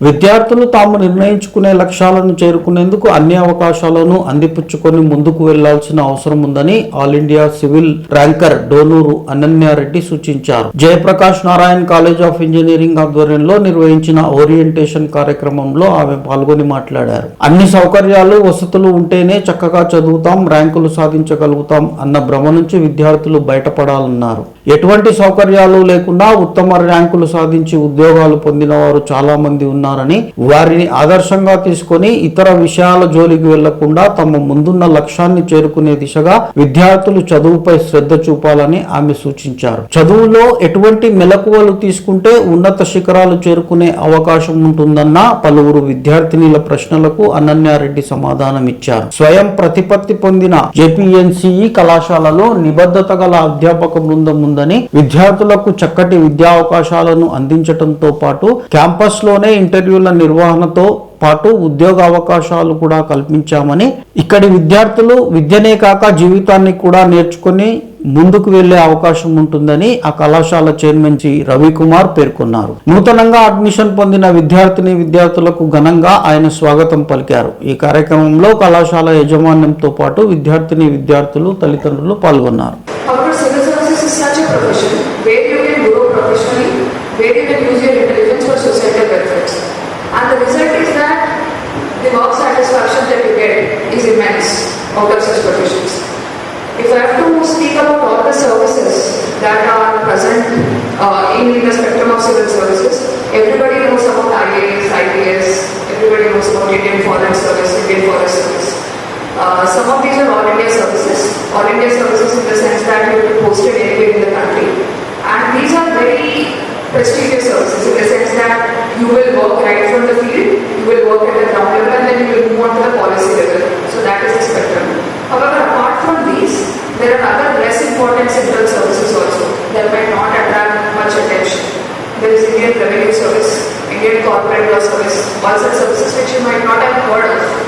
విద్యార్థులు తాము నిర్ణయించుకునే లక్ష్యాలను చేరుకునేందుకు అన్ని అవకాశాలను అందిపుచ్చుకొని ముందుకు వెళ్ళాల్సిన అవసరం ఉందని all India civil ranker Donuru Ananya Reddy సూచించారు. Jayaprakash Narayan college of engineering ఆధ్వర్యంలో నిర్వహించిన ఓరియంటేషన్ కార్యక్రమంలో ఆమె పాల్గొని మాట్లాడారు. అన్ని సౌకర్యాలు వసతులు ఉంటేనే చక్కగా చదువుతాం ర్యాంకులు సాధించగలుగుతాం అన్న భ్రమ నుంచి విద్యార్థులు బయటపడాలన్నారు. ఎటువంటి సౌకర్యాలు లేకుండా ఉత్తమ ర్యాంకులు సాధించి ఉద్యోగాలు పొందిన వారు చాలా మంది ఉన్నారని వారిని ఆదర్శంగా తీసుకొని ఇతర విషయాల జోలికి వెళ్ళకుండా తమ ముందున్న లక్ష్యాన్ని చేరుకునే దిశగా విద్యార్థులు చదువుపై శ్రద్ధ చూపాలని ఆమె సూచించారు. చదువులో ఎటువంటి మెలకువలు తీసుకుంటే ఉన్నత శిఖరాలు చేరుకునే అవకాశం ఉంటుందన్న పలువురు విద్యార్థినిల ప్రశ్నలకు అనన్యారెడ్డి సమాధానం ఇచ్చారు స్వయం ప్రతిపత్తి పొందిన జేపీఎన్సీఈ కళాశాలలో నిబద్ధత గల అధ్యాపక బృందం ఉందని విద్యార్థులకు చక్కటి విద్యా అవకాశాలను అందించడంతో పాటు క్యాంపస్లోనే ఇంటర్వ్యూల నిర్వహణతో పాటు ఉద్యోగ అవకాశాలు కూడా కల్పించామని ఇక్కడి విద్యార్థులు విద్యనే కాక జీవితాన్ని కూడా నేర్చుకుని ముందుకు వెళ్ళే అవకాశం ఉంటుందని ఆ కళాశాల చైర్మన్ జి. రవికుమార్ పేర్కొన్నారు. నూతనంగా అడ్మిషన్ పొందిన విద్యార్థిని విద్యార్థులకు ఘనంగా ఆయన స్వాగతం పలికారు. ఈ కార్యక్రమంలో కళాశాల యాజమాన్యంతో పాటు విద్యార్థిని విద్యార్థులు తల్లిదండ్రులు పాల్గొన్నారు. And the result is that the work satisfaction that you get is immense out of such professions. If I have to speak about all the services that are present uh, in the spectrum of civil services, everybody knows about IAS, IPS, everybody knows about Indian Foreign Service, Indian Forest Service. Uh, some of these are all India services, all India services in the sense that you will be posted anywhere in the country. And these are very services in the sense that you will work right from the field, you will work at the ground level and then you will move on to the policy level. So that is the spectrum. However, apart from these, there are other less important central services also that might not attract much attention. There is Indian Revenue Service, Indian Corporate Law Service, all such services which you might not have heard of.